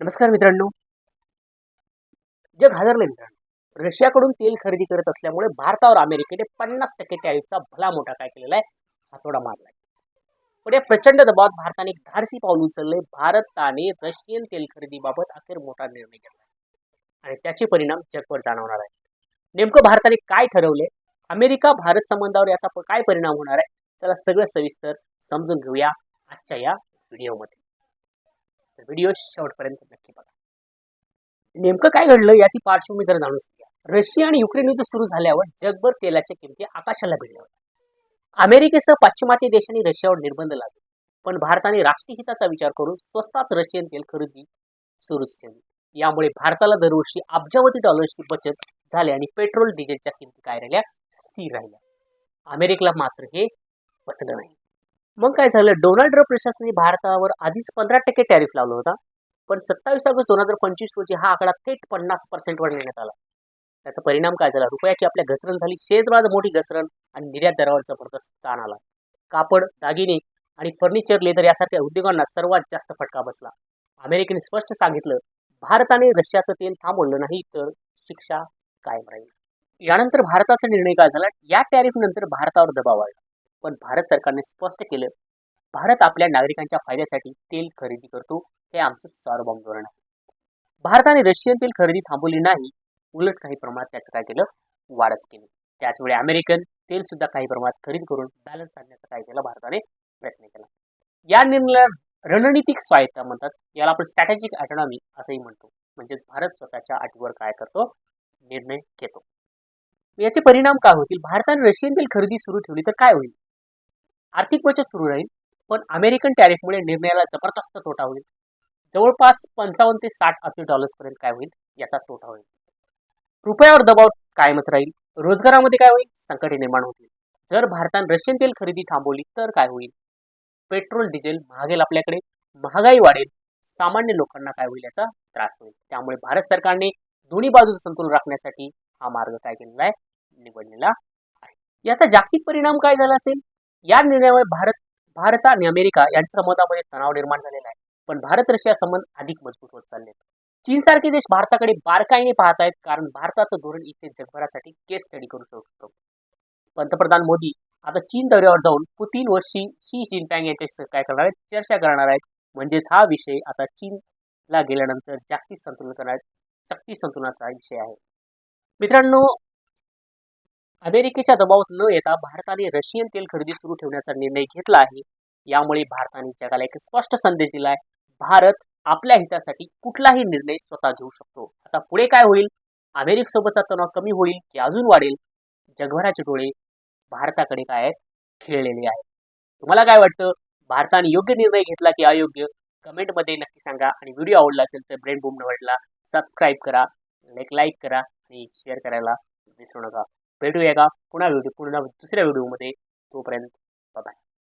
नमस्कार मित्रांनो. जग हादरले मित्रांनो. रशियाकडून तेल खरेदी करत असल्यामुळे भारतावर अमेरिकेने पन्नास टक्के टॅरिफचा भला मोठा काय केलेला आहे? हातोडा मारलाय. पण या प्रचंड दबावात भारताने एक धाडसी पाऊल उचलले भारताने रशियन तेल खरेदीबाबत अखेर मोठा निर्णय घेतला आणि त्याचे परिणाम जगभर जाणवणार आहे नेमकं भारताने काय ठरवले अमेरिका भारत संबंधावर याचा काय परिणाम होणार आहे? चला सगळं सविस्तर समजून घेऊया आजच्या या व्हिडिओमध्ये. व्हिडिओ शेवटपर्यंत नक्की बघा. नेमकं काय घडलं याची पार्श्वभूमी जर जाणून घेऊया. रशिया आणि युक्रेन युद्ध सुरू झाल्यावर जगभर तेलाच्या किमती आकाशाला भिडल्या होत्या. अमेरिकेसह पाश्चिमात्य देशांनी रशियावर निर्बंध लागले. पण भारताने राष्ट्रीय हिताचा विचार करून स्वस्तात रशियन तेल खरेदी सुरूच ठेवली. यामुळे भारताला दरवर्षी अब्जावधी डॉलर्सची बचत झाली आणि पेट्रोल डिझेलच्या किमती काय राहिल्या? स्थिर राहिल्या. अमेरिकेला मात्र हे पचलं नाही. मग काय झालं? डोनाल्ड ट्रम्प प्रशासनाने भारतावर आधीच पंधरा टक्के टॅरिफ लावला होता. पण सत्तावीस ऑगस्ट दोन हजार पंचवीस रोजी हा आकडा थेट पन्नास पर्सेंटवर नेण्यात आला. त्याचा परिणाम काय झाला? रुपयाची आपल्या घसरण झाली. शेजबाज मोठी घसरण आणि निर्यात दरावर जबरदस्त ताण आला. कापड दागिने आणि फर्निचर लेदर यासारख्या उद्योगांना सर्वात जास्त फटका बसला. अमेरिकेने स्पष्ट सांगितलं भारताने रशियाचं तेल थांबवलं नाही तर शिक्षा कायम राहील. यानंतर भारताचा निर्णय काय झाला? या टॅरिफ नंतर भारतावर दबाव आला पण भारत सरकारने स्पष्ट केलं भारत आपल्या नागरिकांच्या फायद्यासाठी तेल खरेदी करतो हे आमचं सार्वभौम धोरण आहे. भारताने रशियन तेल खरेदी थांबवली नाही उलट काही प्रमाणात त्याचं काय केलं वाढच केली. त्याचवेळी अमेरिकन तेल सुद्धा काही प्रमाणात खरेदी करून बॅलन्स आणण्याचा काय केलं भारताने प्रयत्न केला. या निर्णयाला रणनीतिक स्वायत्ता म्हणतात याला आपण स्ट्रॅटेजिक ऑटोनॉमी असंही म्हणतो. म्हणजे भारत स्वतःच्या अटीवर काय करतो निर्णय घेतो. याचे परिणाम काय होतील? भारताने रशियन तेल खरेदी सुरू ठेवली तर काय होईल? आर्थिक बचत सुरू राहील पण अमेरिकन टॅरिफमुळे निर्णयाला जबरदस्त तोटा होईल. जवळपास पंचावन्न ते साठ अब्ज डॉलर्सपर्यंत काय होईल याचा तोटा होईल. रुपयावर दबाव कायमच राहील. रोजगारामध्ये काय होईल? संकटे निर्माण होतील. जर भारतात रशियन तेल खरेदी थांबवली तर काय होईल? पेट्रोल डिझेल महागेल आपल्याकडे. महागाई वाढेल. सामान्य लोकांना काय होईल याचा त्रास होईल. त्यामुळे भारत सरकारने दोन्ही बाजूचं संतुलन राखण्यासाठी हा मार्ग काय केलेला आहे? निवडलेला आहे. याचा जागतिक परिणाम काय झाला असेल? या निर्णयामुळे भारत भारत आणि अमेरिका यांच्या संबंधामध्ये तणाव निर्माण झालेला आहे. पण भारत रशिया संबंध अधिक मजबूत होत चालले चीन चीनसारखे देश भारताकडे बारकाईने पाहत आहेत कारण भारताचं धोरण इथे जगभरासाठी केस स्टडी करू शकतो. पंतप्रधान मोदी आता चीन दौऱ्यावर जाऊन पुतीन व शी शी जिनपँग यांच्याशी काय करणार आहेत चर्चा करणार आहेत. म्हणजेच हा विषय आता चीनला गेल्यानंतर जागतिक संतुलन करणार शक्ती संतुलनाचा विषय आहे. मित्रांनो अमेरिकेच्या दबावात न येता भारताने रशियन तेल खरेदी सुरू ठेवण्याचा निर्णय घेतला आहे. यामुळे भारताने जगाला एक स्पष्ट संदेश दिलाय. भारत आपल्या हितासाठी कुठलाही निर्णय स्वतः घेऊ शकतो. आता पुढे काय होईल? अमेरिकेसोबतचा तणाव कमी होईल की अजून वाढेल? जगभराचे डोळे भारताकडे काय आहेत खेळलेले आहेत? तुम्हाला काय वाटतं? भारताने योग्य निर्णय घेतला की अयोग्य? कमेंटमध्ये नक्की सांगा. आणि व्हिडिओ आवडला असेल तर ब्रेन बूम नवडला. सबस्क्राईब करा. लाईक लाईक करा. आणि शेअर करायला विसरू नका. भेटूया का पुन्हा व्हिडिओ पुन्हा दुसऱ्या व्हिडिओमध्ये तोपर्यंत बाय